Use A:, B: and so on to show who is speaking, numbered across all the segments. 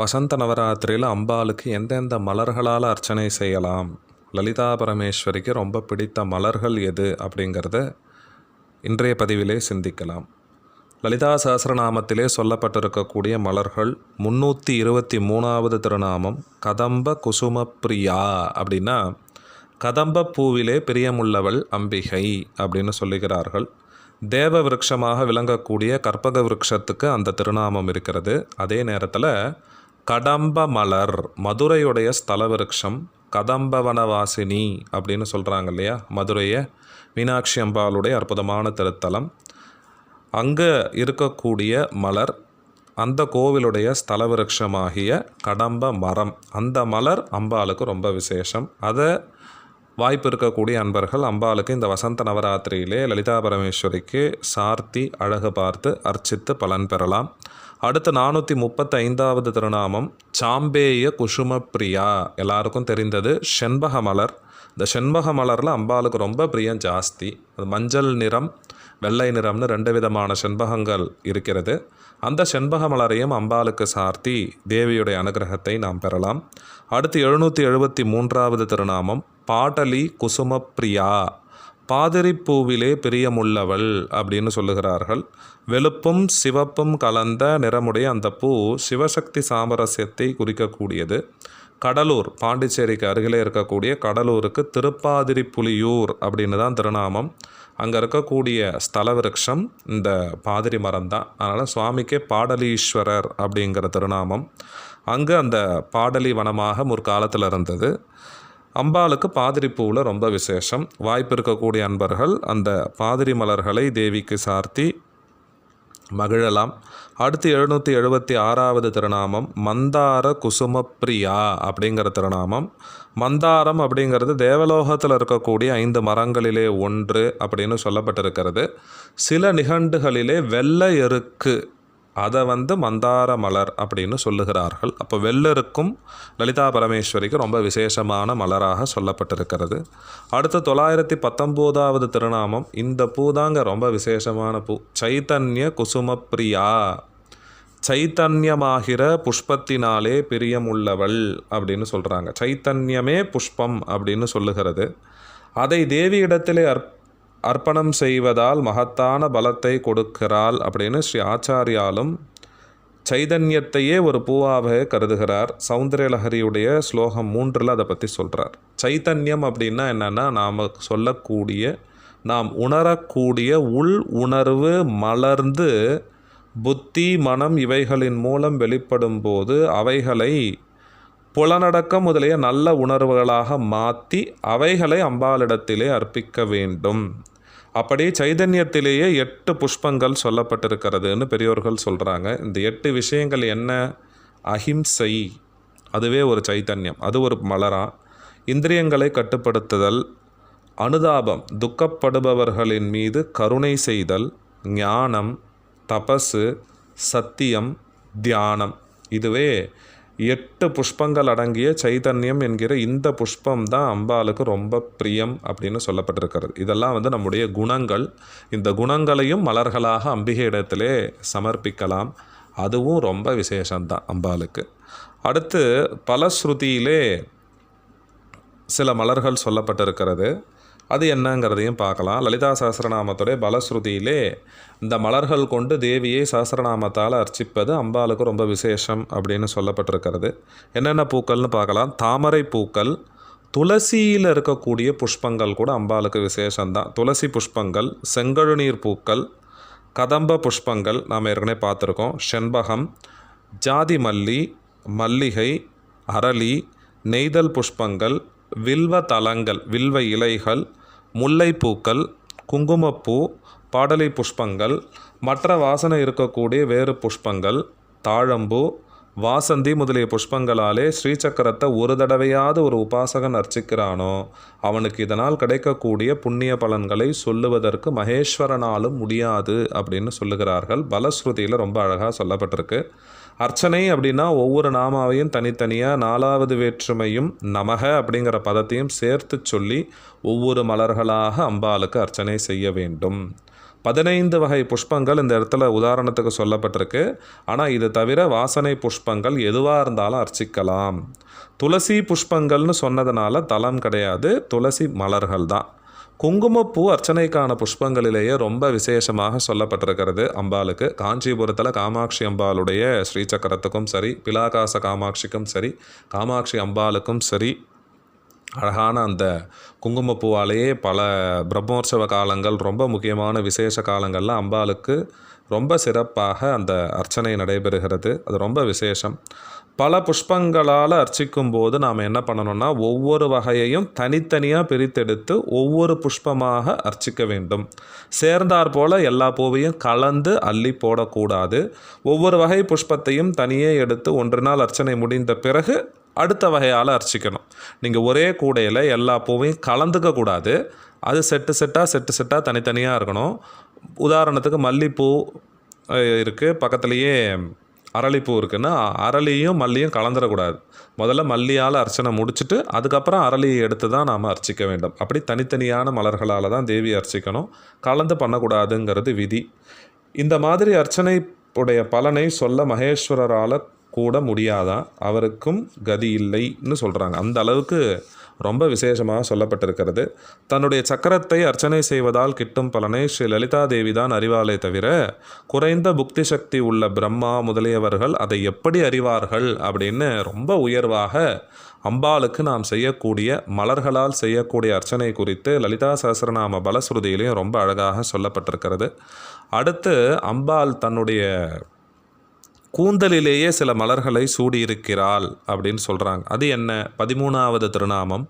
A: வசந்த நவராத்திரியில் அம்பாளுக்கு எந்தெந்த மலர்களால் அர்ச்சனை செய்யலாம்? லலிதா பரமேஸ்வரிக்கு ரொம்ப பிடித்த மலர்கள் எது அப்படிங்கிறத இன்றைய பதிவிலே சிந்திக்கலாம். லலிதா சஹஸ்ரநாமத்திலே சொல்லப்பட்டிருக்கக்கூடிய மலர்கள் முன்னூற்றி இருபத்தி மூணாவது திருநாமம் கதம்ப குசும பிரியா அப்படின்னா கதம்ப பூவிலே பிரியமுள்ளவள் அம்பிகை அப்படின்னு சொல்லுகிறார்கள். தேவ விரக்ஷமாக விளங்கக்கூடிய கற்பக விருட்சத்துக்கு அந்த திருநாமம் இருக்கிறது. அதே நேரத்தில் கடம்ப மலர் மதுரையுடைய ஸ்தல விருட்சம் கதம்பவனவாசினி அப்படின்னு சொல்கிறாங்க இல்லையா மதுரையை மீனாட்சி அம்பாளுடைய அற்புதமான திருத்தலம். அங்கே இருக்கக்கூடிய மலர் அந்த கோவிலுடைய ஸ்தல விருட்சமாகிய கடம்ப மரம் அந்த மலர் அம்பாளுக்கு ரொம்ப விசேஷம். அதை வாய்ப்பு இருக்கக்கூடிய அன்பர்கள் அம்பாளுக்கு இந்த வசந்த நவராத்திரியிலே லலிதா பரமேஸ்வரிக்கு சார்த்தி அழகு பார்த்து அர்ச்சித்து பலன் பெறலாம். அடுத்து நானூற்றி முப்பத்தைந்தாவது திருநாமம் சாம்பேய குசும பிரியா எல்லாருக்கும் தெரிந்தது செண்பக மலர். இந்த செண்பக மலரில் அம்பாளுக்கு ரொம்ப பிரியம் ஜாஸ்தி. அது மஞ்சள் நிறம் வெள்ளை நிறம்னு ரெண்டு விதமான செண்பகங்கள் இருக்கிறது. அந்த செண்பக மலரையும் அம்பாளுக்கு சார்த்தி தேவியுடைய அனுகிரகத்தை நாம் பெறலாம். அடுத்து எழுநூற்றி எழுபத்தி மூன்றாவது திருநாமம் பாடலி குசும பிரியா பாதிரிப்பூவிலே பிரியமுள்ளவள் அப்படின்னு சொல்லுகிறார்கள். வெளுப்பும் சிவப்பும் கலந்த நிறமுடைய அந்த பூ சிவசக்தி சாமரஸ்யத்தை குறிக்கக்கூடியது. கடலூர் பாண்டிச்சேரிக்கு அருகிலே இருக்கக்கூடிய கடலூருக்கு திருப்பாதிரி புலியூர் அப்படின்னு தான் திருநாமம். அங்கே இருக்கக்கூடிய ஸ்தல விருட்சம் இந்த பாதிரி மரம் தான். அதனால் சுவாமிக்கே பாடலீஸ்வரர் அப்படிங்கிற திருநாமம். அங்கே அந்த பாடலி வனமாக முற்காலத்தில் இருந்தது. அம்பாளுக்கு பாதிரி பூவில் ரொம்ப விசேஷம். வாய்ப்பு இருக்கக்கூடிய அன்பர்கள் அந்த பாதிரி மலர்களை தேவிக்கு சார்த்தி மகிழலாம். அடுத்து எழுநூற்றி எழுபத்தி ஆறாவது திருநாமம் மந்தார குசுமப்ரியா அப்படிங்கிற திருநாமம். மந்தாரம் அப்படிங்கிறது தேவலோகத்தில் இருக்கக்கூடிய ஐந்து மரங்களிலே ஒன்று அப்படின்னு சொல்லப்பட்டிருக்கிறது. சில நிகண்டுகளிலே வெள்ளை எருக்கு அதை வந்து மந்தார மலர் அப்படின்னு சொல்லுகிறார்கள். அப்போ வெள்ளருக்கும் லலிதா பரமேஸ்வரிக்கு ரொம்ப விசேஷமான மலராக சொல்லப்பட்டிருக்கிறது. அடுத்து தொள்ளாயிரத்தி பத்தொம்போதாவது திருநாமம் இந்த பூ தாங்க ரொம்ப விசேஷமான பூ. சைத்தன்ய குசுமப்பிரியா. சைத்தன்யமாகிற புஷ்பத்தினாலே பிரியமுள்ளவள் அப்படின்னு சொல்கிறாங்க சைத்தன்யமே புஷ்பம் அப்படின்னு சொல்லுகிறது. அதை தேவியிடத்திலே அர்ப் அர்ப்பணம் செய்வதால் மகத்தான பலத்தை கொடுக்கிறாள் அப்படின்னு ஸ்ரீ ஆச்சாரியாலும் சைதன்யத்தையே ஒரு பூவாக கருதுகிறார். சௌந்தர்யலஹரியுடைய ஸ்லோகம் மூன்றில் அதை பற்றி சொல்கிறார் சைத்தன்யம் அப்படின்னா என்னென்னா நாம் சொல்லக்கூடிய நாம் உணரக்கூடிய உள் உணர்வு மலர்ந்து புத்தி மனம் இவைகளின் மூலம் வெளிப்படும் போது அவைகளை புலனடக்கம் முதலிய நல்ல உணர்வுகளாக மாற்றி அவைகளை அம்பாளிடத்திலே அர்ப்பிக்க வேண்டும். அப்படி சைதன்யத்திலேயே எட்டு புஷ்பங்கள் சொல்லப்பட்டிருக்கிறதுன்னு பெரியோர்கள் சொல்கிறாங்க இந்த எட்டு விஷயங்கள் என்ன? அஹிம்சை. அதுவே ஒரு சைத்தன்யம் அது ஒரு மலரா? இந்திரியங்களை கட்டுப்படுத்துதல் அனுதாபம் துக்கப்படுபவர்களின் மீது கருணை செய்தல் ஞானம் தபசு சத்தியம் தியானம். இதுவே எட்டு புஷ்பங்கள் அடங்கிய சைதன்யம் என்கிற இந்த புஷ்பம் தான் அம்பாளுக்கு ரொம்ப பிரியம் அப்படின்னு சொல்லப்பட்டிருக்கிறது. இதெல்லாம் வந்து நம்முடைய குணங்கள். இந்த குணங்களையும் மலர்களாக அம்பிகை இடத்திலே சமர்ப்பிக்கலாம். அதுவும் ரொம்ப விசேஷம்தான் அம்பாளுக்கு. அடுத்து பலஸ்ருதியிலே சில மலர்கள் சொல்லப்பட்டிருக்கிறது. அது என்னங்கிறதையும் பார்க்கலாம். லலிதா சஹஸ்ரநாமத்துடைய பலஸ்ருதியிலே இந்த மலர்கள் கொண்டு தேவியை சஹஸ்ரநாமத்தால் அர்ச்சிப்பது அம்பாளுக்கு ரொம்ப விசேஷம் அப்படின்னு சொல்லப்பட்டிருக்கிறது. என்னென்ன பூக்கள்னு பார்க்கலாம். தாமரை பூக்கள் துளசியில் இருக்கக்கூடிய புஷ்பங்கள் கூட அம்பாளுக்கு விசேஷம்தான். துளசி புஷ்பங்கள் செங்கழுநீர் பூக்கள் கதம்ப புஷ்பங்கள் நாம் ஏற்கனவே பார்த்துருக்கோம். செண்பகம் ஜாதி மல்லி மல்லிகை அரளி நெய்தல் புஷ்பங்கள் வில்வ தலங்கள் வில்வ இலைகள் முல்லைப்பூக்கள் குங்குமப்பூ பாடலை புஷ்பங்கள் மற்ற வாசனை இருக்கக்கூடிய வேறு புஷ்பங்கள் தாழம்பூ வாசந்தி முதலிய புஷ்பங்களாலே ஸ்ரீசக்கரத்தை ஒரு தடவையாவது ஒரு உபாசகன் அர்ச்சிக்கிறானோ அவனுக்கு இதனால் கிடைக்கக்கூடிய புண்ணிய பலன்களை சொல்லுவதற்கு மகேஸ்வரனாலும் முடியாது அப்படின்னு சொல்லுகிறார்கள். பலஸ்ருதியில் ரொம்ப அழகாக சொல்லப்பட்டிருக்கு. அர்ச்சனை அப்படின்னா ஒவ்வொரு நாமாவையும் தனித்தனியாக நாலாவது வேற்றுமையும் நமக அப்படிங்கிற பதத்தையும் சேர்த்து சொல்லி ஒவ்வொரு மலர்களாக அம்பாளுக்கு அர்ச்சனை செய்ய வேண்டும். பதினைந்து வகை புஷ்பங்கள் இந்த இடத்துல உதாரணத்துக்கு சொல்லப்பட்டிருக்கு. ஆனால் இது தவிர வாசனை புஷ்பங்கள் எதுவாக இருந்தாலும் அர்ச்சிக்கலாம். துளசி புஷ்பங்கள்னு சொன்னதுனால தலம் கிடையாது. துளசி மலர்கள் தான் குங்குமப்பூ அர்ச்சனைக்கான புஷ்பங்களிலேயே ரொம்ப விசேஷமாக சொல்லப்பட்டிருக்கிறது. அம்பாளுக்கு காஞ்சிபுரத்தில் காமாட்சி அம்பாளுடைய ஸ்ரீசக்கரத்துக்கும் சரி பிலாகாச காமாட்சிக்கும் சரி காமாட்சி அம்பாளுக்கும் சரி அழகான அந்த குங்குமப்பூவாலேயே பல பிரம்மோற்சவ காலங்கள் ரொம்ப முக்கியமான விசேஷ காலங்களில் அம்பாளுக்கு ரொம்ப சிறப்பாக அந்த அர்ச்சனை நடைபெறுகிறது. அது ரொம்ப விசேஷம். பல புஷ்பங்களால் அர்ச்சிக்கும் போது நாம் என்ன பண்ணணும்னா ஒவ்வொரு வகையையும் தனித்தனியாக பிரித்தெடுத்து ஒவ்வொரு புஷ்பமாக அர்ச்சிக்க வேண்டும். சேர்ந்தார் போல் எல்லா பூவையும் கலந்து அள்ளி போடக்கூடாது. ஒவ்வொரு வகை புஷ்பத்தையும் தனியே எடுத்து ஒன்று நாள் அர்ச்சனை முடிந்த பிறகு அடுத்த வகையால் அர்ச்சிக்கணும். நீங்கள் ஒரே கூடையில் எல்லா பூவையும் கலந்துக்க கூடாது. அது செட்டு செட்டாக செட்டு செட்டாக தனித்தனியாக இருக்கணும். உதாரணத்துக்கு மல்லிப்பூ இருக்குது பக்கத்துலேயே அரளிப்பூ இருக்குன்னா அரளியும் மல்லியும் கலந்துடக்கூடாது முதல்ல மல்லியால் அர்ச்சனை முடிச்சுட்டு அதுக்கப்புறம் அரளியை எடுத்து தான் நாம் அர்ச்சிக்க வேண்டும். அப்படி தனித்தனியான மலர்களால் தான் தேவி அர்ச்சிக்கணும். கலந்து பண்ணக்கூடாதுங்கிறது விதி. இந்த மாதிரி அர்ச்சனை உடைய பலனை சொல்ல மகேஸ்வரரால் கூட முடியாதான் அவருக்கும் கதி இல்லைன்னு சொல்கிறாங்க அந்த அளவுக்கு ரொம்ப விசேஷமாக சொல்லப்பட்டிருக்கிறது. தன்னுடைய சக்கரத்தை அர்ச்சனை செய்வதால் கிட்டும் பலனை ஸ்ரீ லலிதா தேவி தான் அறிவாளே தவிர குறைந்த புக்தி சக்தி உள்ள பிரம்மா முதலியவர்கள் அதை எப்படி அறிவார்கள் அப்படின்னு ரொம்ப உயர்வாக அம்பாளுக்கு நாம் செய்யக்கூடிய மலர்களால் செய்யக்கூடிய அர்ச்சனை குறித்து லலிதா சஹசிரநாம பலஸ்ருதியிலையும் ரொம்ப அழகாக சொல்லப்பட்டிருக்கிறது. அடுத்து அம்பாள் தன்னுடைய கூந்தலிலேயே சில மலர்களை சூடியிருக்கிறாள் அப்படின்னு சொல்கிறாங்க அது என்ன? பதிமூணாவது திருநாமம்.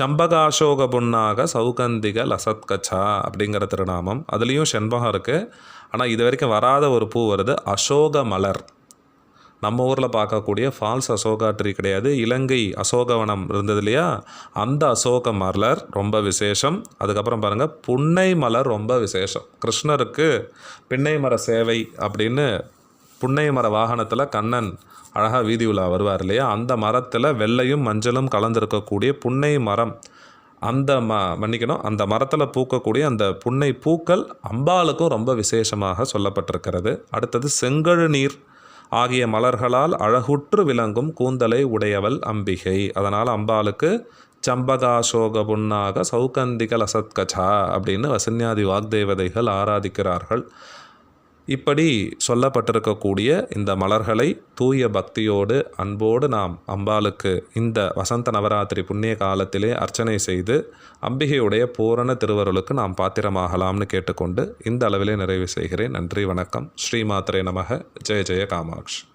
A: சம்பகாசோக புண்ணாக சௌகந்திக லசத்கச்சா அப்படிங்கிற திருநாமம். அதுலேயும் செண்பகம் இருக்குது ஆனால் இது வரைக்கும் வராத ஒரு பூ வருது. அசோக மலர். நம்ம ஊரில் பார்க்கக்கூடிய ஃபால்ஸ் அசோகா ட்ரீ கிடையாது. இலங்கை அசோகவனம் இருந்தது இல்லையா? அந்த அசோக மலர் ரொம்ப விசேஷம். அதுக்கப்புறம் பாருங்கள் புன்னை மலர் ரொம்ப விசேஷம். கிருஷ்ணருக்கு பின்னை மர சேவை அப்படின்னு புன்னை மர வாகனத்தில் கண்ணன் அழகாக வீதி உலா வருவார் இல்லையா? அந்த மரத்தில் வெள்ளையும் மஞ்சளும் கலந்திருக்கக்கூடிய புன்னை மரம். அந்த ம மன்னிக்கணும் அந்த மரத்தில் பூக்கக்கூடிய அந்த புன்னை பூக்கள் அம்பாளுக்கும் ரொம்ப விசேஷமாக சொல்லப்பட்டிருக்கிறது. அடுத்தது செங்கழு நீர் ஆகிய மலர்களால் அழகுற்று விளங்கும் கூந்தலை உடையவள் அம்பிகை. அதனால் அம்பாளுக்கு சம்பகாசோக புன்னாக சௌகந்திக லசத்கஜா அப்படின்னு வசன்யாதி வாக்தேவதைகள் ஆராதிக்கிறார்கள். இப்படி சொல்லப்பட்டிருக்கக்கூடிய இந்த மலர்களை தூய பக்தியோடு அன்போடு நாம் அம்பாளுக்கு இந்த வசந்த நவராத்திரி புண்ணிய காலத்திலே அர்ச்சனை செய்து அம்பிகையுடைய பூரண திருவருளுக்கு நாம் பாத்திரமாகலாம்னு கேட்டுக்கொண்டு இந்த அளவிலே நிறைவு செய்கிறேன். நன்றி வணக்கம். ஸ்ரீமாத்திரை நமக. ஜெய ஜெய காமாட்சி.